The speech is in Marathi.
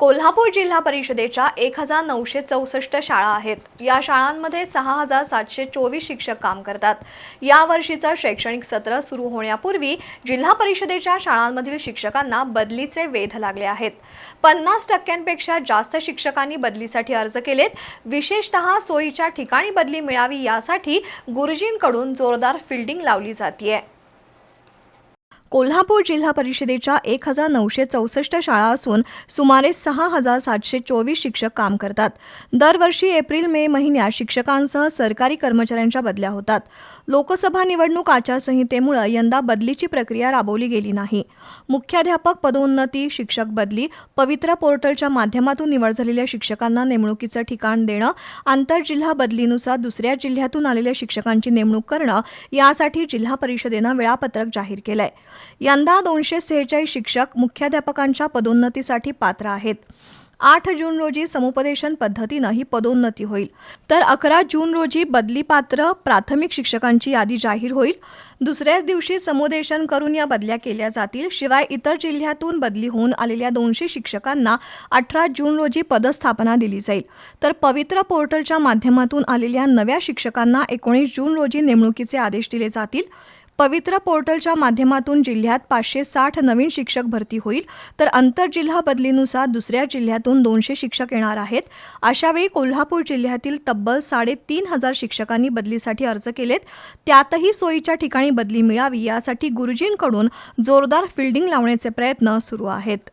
कोल्हापूर जिल्हा परिषदेच्या एक हजार नऊशे चौसष्ट शाळा आहेत. या शाळांमध्ये सहा हजार सातशे चोवीस शिक्षक काम करतात. यावर्षीचं शैक्षणिक सत्र सुरू होण्यापूर्वी जिल्हा परिषदेच्या शाळांमधील शिक्षकांना बदलीचे वेध लागले आहेत. पन्नास टक्क्यांपेक्षा जास्त शिक्षकांनी बदलीसाठी अर्ज केलेत. विशेषतः सोयीच्या ठिकाणी बदली मिळावी यासाठी गुरुजींकडून जोरदार फिल्डिंग लावली जाते कोल्हापूर जिल्हा परिषदेच्या एक हजार नऊशे चौसष्ट शाळा असून सुमारे सहा हजार सातशे चोवीस शिक्षक काम करतात. दरवर्षी एप्रिल मे महिन्यात शिक्षकांसह सरकारी कर्मचाऱ्यांच्या बदल्या होतात. लोकसभा निवडणूक आचारसंहितेमुळे यंदा बदलीची प्रक्रिया राबवली गेली नाही. मुख्याध्यापक पदोन्नती शिक्षक बदली पवित्र पोर्टलच्या माध्यमातून निवड झालेल्या शिक्षकांना नेमणुकीचं ठिकाण देणं आंतरजिल्हा बदलीनुसार दुसऱ्या जिल्ह्यातून आलेल्या शिक्षकांची नेमणूक करणं यासाठी जिल्हा परिषदेनं वेळापत्रक जाहीर केलं आहे यंदा दोनशे सेहेचाळीस शिक्षक मुख्याध्यापकांच्या पदोन्नतीसाठी पात्र आहेत. आठ जून रोजी समुपदेशन पद्धतीनं ही पदोन्नती होईल. तर अकरा जून रोजी बदलीपात्र प्राथमिक शिक्षकांची यादी जाहीर होईल. दुसऱ्याच दिवशी समुदेशन करून या बदल्या केल्या जातील. शिवाय इतर जिल्ह्यातून बदली होऊन आलेल्या दोनशे शिक्षकांना अठरा जून रोजी पदस्थापना दिली जाईल. तर पवित्र पोर्टलच्या माध्यमातून आलेल्या नव्या शिक्षकांना एकोणीस जून रोजी नेमणुकीचे आदेश दिले जातील. पवित्र पोर्टलच्या माध्यमातून जिल्ह्यात पाचशे साठ नवीन शिक्षक भरती होईल तर आंतरजिल्हा बदलीनुसार दुसऱ्या जिल्ह्यातून दोनशे शिक्षक येणार आहेत. अशावेळी कोल्हापूर जिल्ह्यातील तब्बल साडेतीन हजार शिक्षकांनी बदलीसाठी अर्ज केलेत. त्यातही सोयीच्या ठिकाणी बदली मिळावी यासाठी गुरुजींकडून जोरदार फिल्डिंग लावण्याचे प्रयत्न सुरू आहेत.